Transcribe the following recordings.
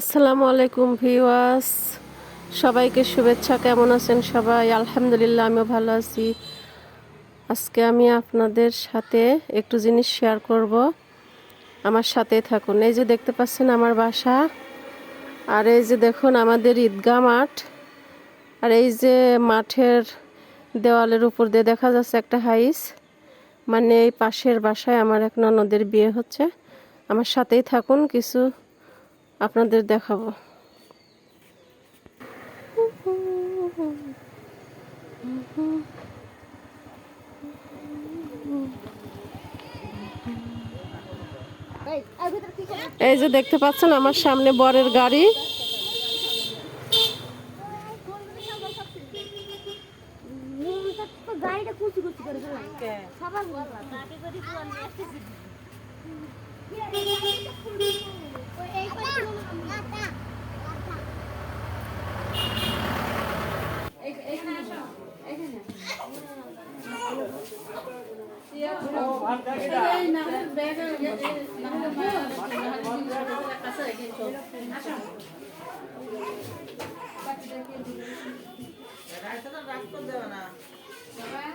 আসসালামু আলাইকুম ভিওয়াস সবাইকে শুভেচ্ছা, কেমন আছেন সবাই? আলহামদুলিল্লাহ, আমিও ভালো আছি। আজকে আমি আপনাদের সাথে একটু জিনিস শেয়ার করব। আমার সাথে থাকুন। এই যে দেখতে পাচ্ছেন আমার বাসা, আর এই যে দেখুন আমাদের ঈদগাহ মাঠ, আর এই যে মাঠের দেওয়ালের উপর দিয়ে দেখা যাচ্ছে একটা হাইস। মানে এই পাশের বাসায় আমার এক ননদের বিয়ে হচ্ছে। আমার সাথেই থাকুন, কিছু আপনাদের দেখাবো। এই যে দেখতে পাচ্ছেন আমার সামনে বরের গাড়ি। গাড়িটা কুচি কুচি করে ফেলাম সবার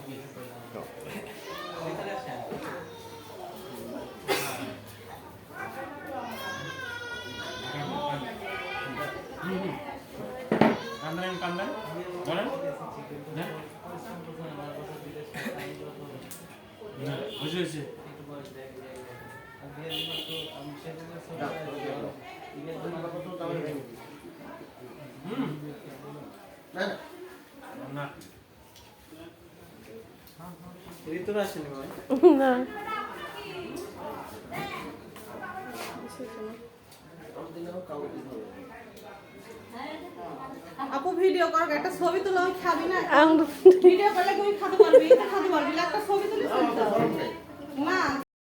আহ, কান্দান কান্দান বলেন হ্যাঁ বুঝে হয়েছে না ঋতুরা আসেনি ভাই। না। আপু ভিডিও কর একটা ছবি তুলো খাবি না ভিডিও করলে তুমি খাতে পারবি খাতে পারবি একটা ছবি তুলে না